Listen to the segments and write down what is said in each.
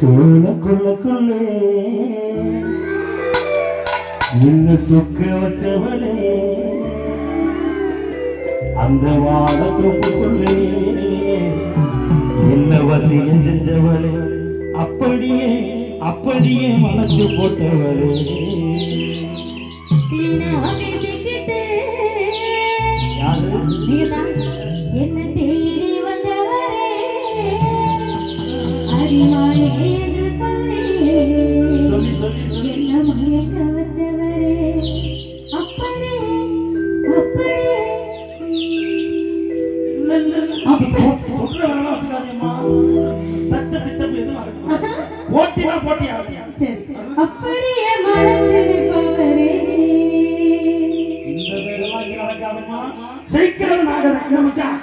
சோழக்குள்ளக்குள்ளே என்ன சுக்க வச்சவளே. அந்த வாழத்துக்குள்ளே என்ன வசியம் செஞ்சவளே. அப்படியே அப்படியே மனசு போட்டவளே. சீக்கிரம் நாகதான் மச்சான்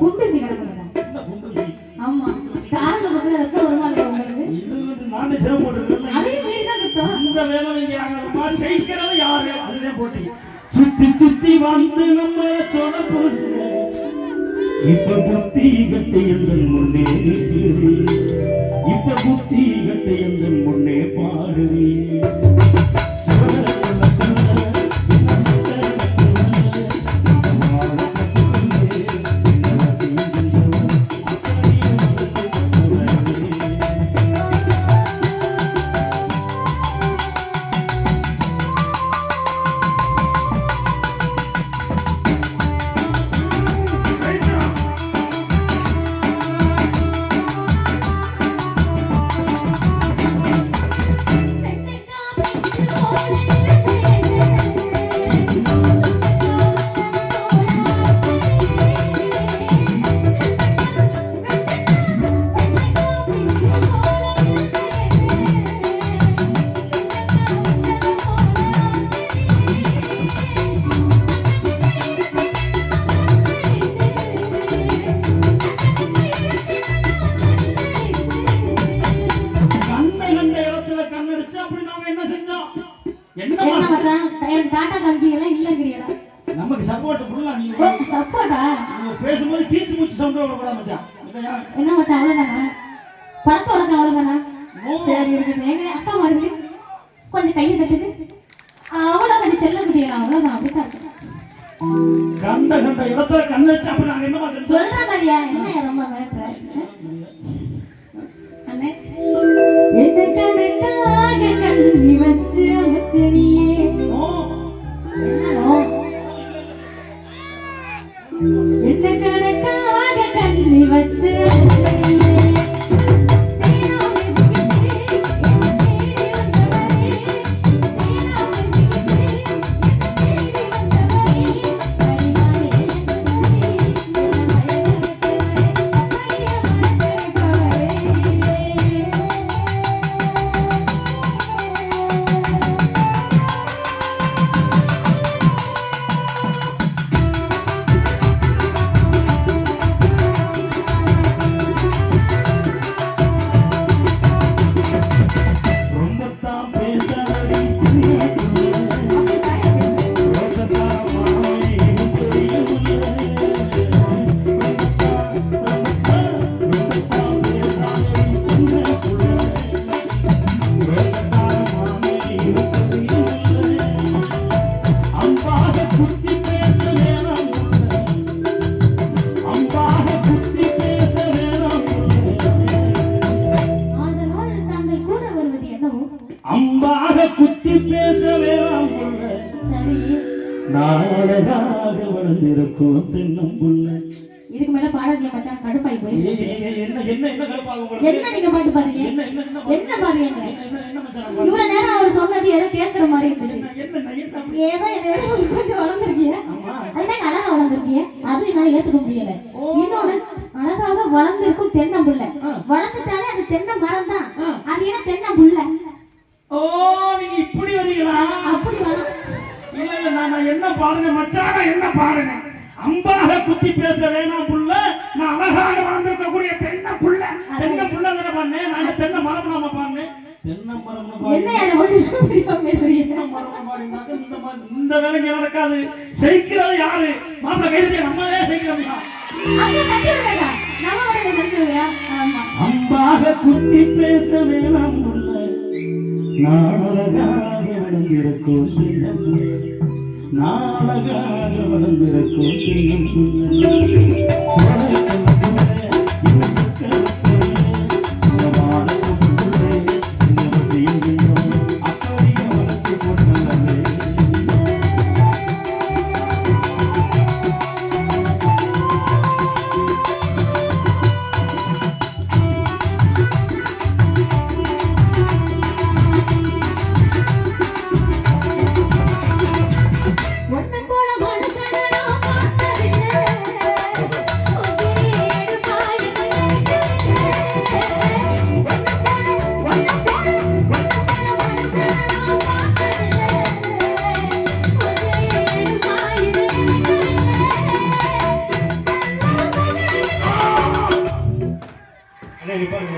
குண்டு சிகரம் ஆமா. காரணம் பத்தி ரத்தம் வருமா இல்லையா உங்களுக்கு? அதையும் மீறி தான் குத்தம் இந்த வேலை நீங்க ஆகாதம்மா செய்கிறது யாரு? அதுதான் போட்டி. சுத்தி சுத்தி வந்து நம்ம சொன்ன போது இப்ப புத்தி கட்டு எந்த முன்னே. இப்ப புத்தி கட்டு என்ன செஞ்சோம் என்ன? மச்சான் டாட்டா காமிக்கிறீங்களா இல்லங்கிறீங்களா நமக்கு சப்போர்ட் நீங்க ஓ சப்போர்ட்டா நம்ம பேசும்போது கீச்சு மூச்சு சவுண்ட் வரக்கூடாது மச்சான். இல்லையா? என்ன மச்சான் அவ்வளவுதானா? பழக்க வழக்கம் அவ்வளவுதானா. சரி இருக்கட்டும். எங்க அக்கா மாதிரி கொஞ்சம் கையை தட்டுது அவ்வளவுதான் நீ செல்ல முடியல அவ்வளவுதான் அப்படித்தான். கண்ட கண்ட இடத்துல கண்ணு வச்சு அப்ப நாங்க என்ன சொல்ற மாதிரியா? என்ன ரொம்ப மிரட்டுற நாளகாக வளர்ந்திருக்கும் தென்னம் புள்ள இதுக்கு மேல பாடாதீங்க மச்சான் கடுப்பாய் போய். என்ன என்ன என்ன கடுப்பாகும் உங்களுக்கு? என்ன நீங்க பாட்டு பாருங்க என்ன என்ன என்ன என்ன பாருங்க? இவ்வளவு நேரம் அவர் சொன்னது ஏதோ கேட்கிற மாதிரி இருந்துச்சு? ஏதோ என்னை விட ஒரு கொஞ்சம் வளர்ந்துருக்கீங்க. அதுதான் அழகா வளர்ந்துருக்கீங்க. அது என்னால ஏத்துக்க முடியல. இன்னொன்னு அழகாக வளர்ந்திருக்கும் தென்னம்புள்ள வளர்ந்துட்டாலே அது தென்னை மரம் தான். அது என்ன தென்னம்புள்ள ஓ நீங்க இப்படி வரீங்களா அப்படி வரும் நான் நான் என்ன பாருங்க மச்சான என்ன பாருங்க. அம்பாக குத்தி பேச வேணாம் புள்ள. நான் அழகாக வளர்ந்திருக்கக்கூடிய தென்னை புள்ள. தென்னை புள்ள தானே பண்ணேன் நான் தென்னை மரம் நாம பண்ணேன் தென்னை மரம் இந்த வேலைக்கு நடக்காது. செய்கிறது யாரு? மாப்பிள்ள கைது நம்மளே ஆமா. அம்பாக குத்தி பேச வேணாம் புள்ள. நாளகாக வளர்ந்திருக்கும் தினம் புள்ள. நாளகாக வளர்ந்திருக்கும் சின்னம்.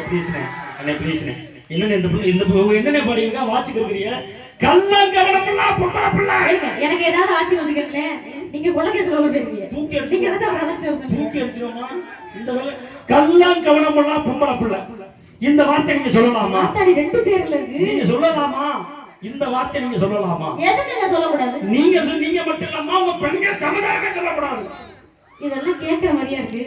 Pleaseண்ணே. அண்ணே, pleaseண்ணே. என்னண்ணே இந்த இந்த என்னண்ணே பாடுறீங்க? வாட்சுக்கு இருக்கிறீங்க? கள்ளங்கவடமெல்லாம் பொம்பளை புள்ள. இருங்க, எனக்கு ஏதாவது ஆட்சி வந்துக்கிறேன் நீங்க கொலகேஸ்ல உள்ள போயிருவீங்க தூக்கி நீங்க அடிச்சிருவோமா? தான் அழைச்சிட்டு. தூக்கி அடிச்சிருவோமா? இந்த வேலை- கள்ளங்கவடமெல்லாம் பொம்பளை புள்ள. இந்த வார்த்தை நீங்க சொல்லலாமா ரெண்டு சேர்ல இருக்கு நீங்க சொல்லலாமா இந்த வார்த்தை நீங்க சொல்லலாமா எதுக்குங்க சொல்லக்கூடாது நீங்க நீங்க மட்டும் இல்லாம உங்க பெண்கள் சமுதாயமே சொல்லக்கூடாது இதெல்லாம் கேட்கிற மாதிரியா இருக்கு.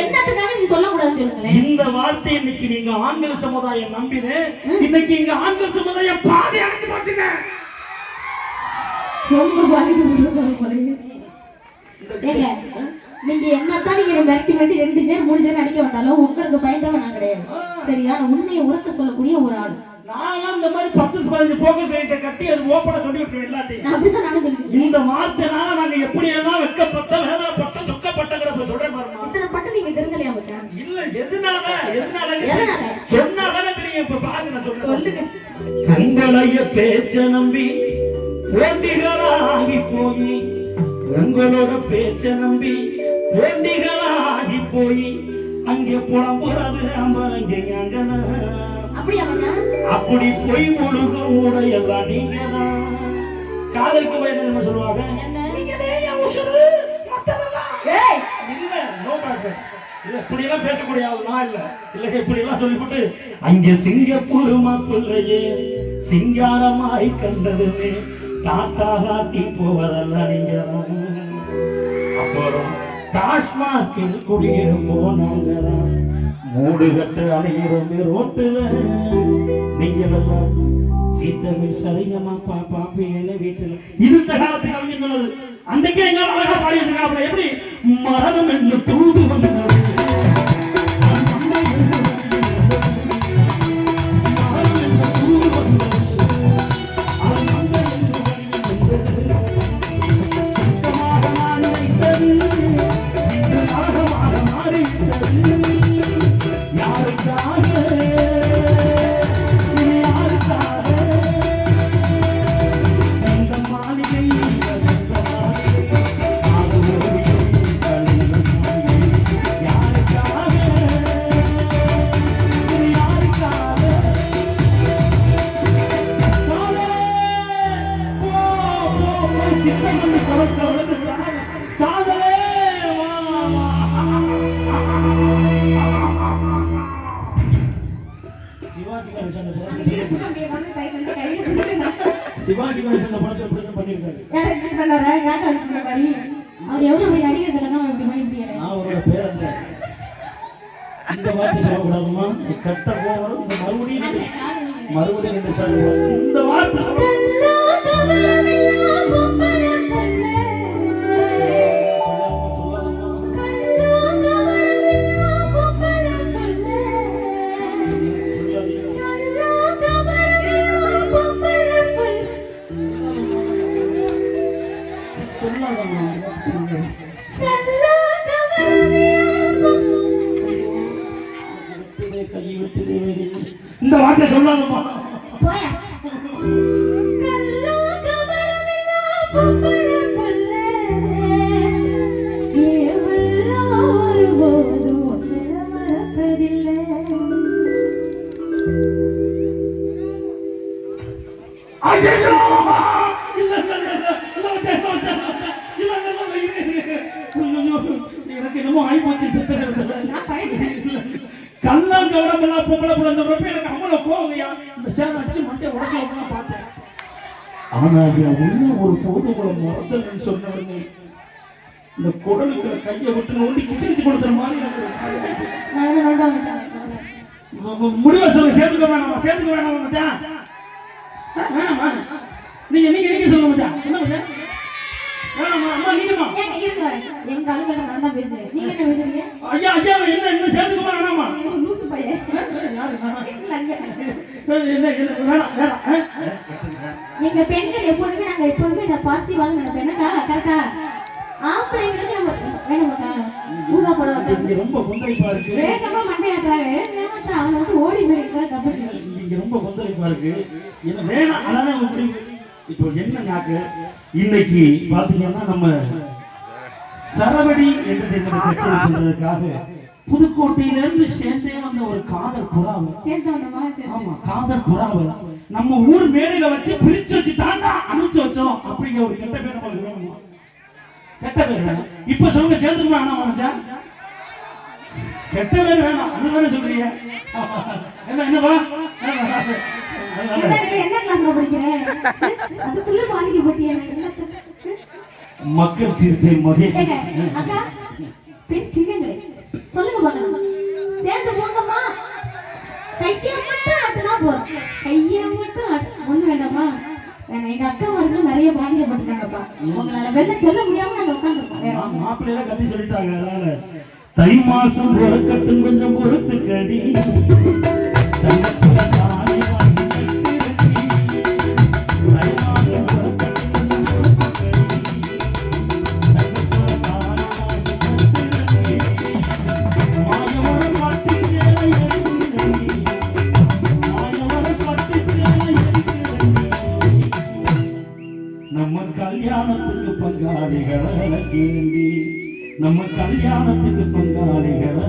என்னத்துக்காக நீங்க சொல்லக்கூடாதுன்னு சொல்லுங்களேன். இந்த வார்த்தை இன்னைக்கு நீங்க ஆண்கள் சமுதாயம் நம்பினு இன்னைக்கு இங்க ஆண்கள் சமுதாயம் பாதி அடைஞ்சு போச்சுங்க. ரொம்ப ஏங்க நீங்க என்னத்தான் நீங்க மிரட்டி மிரட்டி ரெண்டு சேர் மூணு சேர் அடிக்க வந்தாலும் உங்களுக்கு பயந்தவன் நான் கிடையாது. சரியா? நான் உண்மையை உறக்க சொல்லக்கூடிய ஒரு ஆள். நான் இந்த மாதிரி பத்து பதினஞ்சு போக்கஸ் லைட்டை கட்டி அது ஓப்பனா சொல்லி விட்டுருவேன் எல்லாத்தையும். இந்த வார்த்தைனால நாங்க எப்படி எல்லாம் வெக்கப்பட்டோம் வேதனைப்பட்டோம் துக்கப்பட்டோம் சொல்றேன் பாருமா. இத்தனை பட்டு நீங்க தெரிஞ்சலையா மச்சான்? இல்ல எதனால எதனால? சொன்னாதானே தெரியும் இப்ப பாருங்க நான் சொல்றேன். உங்களைய பேச்ச நம்பி போட்டிகளாகி போய் உங்களோட பேச்ச நம்பி போட்டிகளாகி போய் அங்கே புலம்புறது அம்பலங்க அங்கதான் அப்படி பொய் முழுகும் மூடையெல்லாம் நீங்க தான் காதலுக்கு போய் என்ன சொல்லுவாங்க? இப்படியெல்லாம் பேசக்கூடிய ஆள் நான் இல்ல. இல்ல, இப்படியெல்லாம் சொல்லிவிட்டு, அங்கே சிங்கப்பூர் மாப்பிள்ளையே சிங்காரமாய் கண்டதுமே டாட்டா காட்டி போவதல்ல நீங்க அப்புறம் டாஸ்மாகில் குடியிருப்போம் நாங்கதான். மூடு கட்டு அலைகிறோமே ரோட்டுல நீங்கள் சீத்தமிழ் சரிகமா பா பாப்பீங்கன்னு வீட்டுல. இருந்த இந்த காலத்து கவிஞர் சொன்னது அன்றைக்கே எங்க அழகா பாடி வச்சிருக்காங்க எப்படி? மரணம் என்று தூது வந்தது சிவாஜி கணேசன் படத்தை இப்படி யாரை இப்படி பண்ணாரா? யார்கிட்ட அடிச்சுக்கிற மாதிரி? அவர் எவ்வளவு பெரிய நடிகர் திலகம் அவர் இப்படி பண்ணி முடியல. நான் அவரோட பேரன் இந்த வார்த்தை சொல்லக்கூடாதுமா நீ கட்ட போகணும் இந்த மறுபடியும் நீ- மறுபடியும் ரெண்டு சொல்லுவோம் இந்த வார்த்தை சொல்ல எனக்கு என்னமோ ஆயிப்போச்சு சித்தனை கவனம் எல்லாம் பொம்பளை பிள்ளைங்கிறப்ப எனக்கு அவ்வளவு கோவங்கய்யா இந்த சேவை அடிச்சு மண்டை உடச்சு பார்த்தேன் ஆனா உள்ள ஒரு போது உங்களை மறந்தன்னு இந்த குடலுக்கு கையை விட்டு நோண்டி கிச்சிரிச்சு கொடுக்குற மாதிரி எனக்கு முடிவை சொல்லுங்க சேர்த்துக்க வேணாமா சேர்த்துக்க வேணாம் மச்சான் வேணாமா நீங்க நீங்க நீங்க சொல்லுங்க மச்சான் என்ன மச்சான் வேணாமா அம்மா நீங்கம்மா ஏங்க, இருங்க வரேன். எங்க ஆளுகிட்ட நான் தான் பேசுறேன். நீங்க என்ன பேசுறீங்க? ஐயா ஐயா என்ன என்ன சேர்த்துக்கமா வேணாமா ஒரு லூசு பையன். யாரு வேணாம் இல்ல, இல்ல. என்ன என்ன வேணாம் வேணாம் ஆ? எங்க பெண்கள் எப்போதுமே நாங்க எப்போதுமே இந்த பாசிட்டிவா தான் நினைப்போம் என்னக்கா கரெக்டா ஆம்பளைங்களுக்கு நம்ம வேணுமாக்கா இங்க ரொம்ப கொந்தளிப்பா இருக்கு. வேகமா மண்டையாட்டுறாங்க வேகமா அவங்க வந்து ஓடி போயிருக்கா தப்பிச்சு. இங்க ரொம்ப கொந்தளிப்பா இருக்கு. என்ன வேணாம் அதானே முடிவு இப்போ என்ன இன்னைக்கு பாத்தீங்கன்னா நம்ம சரவடி என்டர்டைன்மெண்ட் கச்சேரி சென்றதுக்காக புதுக்கோட்டையில இருந்து சேர்ந்தே வந்த ஒரு காதல் புறாவை. ஆமா காதல் புறாவை. நம்ம ஊர் மேடையில வச்சு பிரிச்சு வச்சு தாண்டா அனுப்பிச்சு வச்சோம் அப்படிங்கிற ஒரு கெட்ட பேர் நம்மளுக்கு வேணுமா? கெட்ட பேர். இப்ப சொல்லுங்க ஆனா மச்சான்? கெட்ட பேர் வேணாம். அதுதானே சொல்றீங்க? என்ன என்னவா என்ன கிளாஸ்ல படிக்கிறேன் அதுக்குள்ள பாதிக்க போட்டியா மக்கள் தீர்ப்பை மகேஷ் பெண் சிங்கங்களே சொல்லுங்க சேர்ந்து போங்கம்மா. கையை மட்டும் ஆட்டுனா போதும். கையை மட்டும் ஆட்டு. ஒண்ணு வேண்டாமா எங்க அக்கா வந்து நிறைய பாதிக்கப்பட்டிருக்காங்கப்பா உங்களால வெளில சொல்ல முடியாம நாங்க உட்காந்துருக்கோம் சொல்லிட்டாங்க அதனால. தை மாசம் பொறுக்கட்டும் கொஞ்சம் பொறுத்து கடி நம்ம கல்யாணத்துக்கு பங்காளிகளை கேள்வி நம்ம கல்யாணத்துக்கு பங்காளிகளை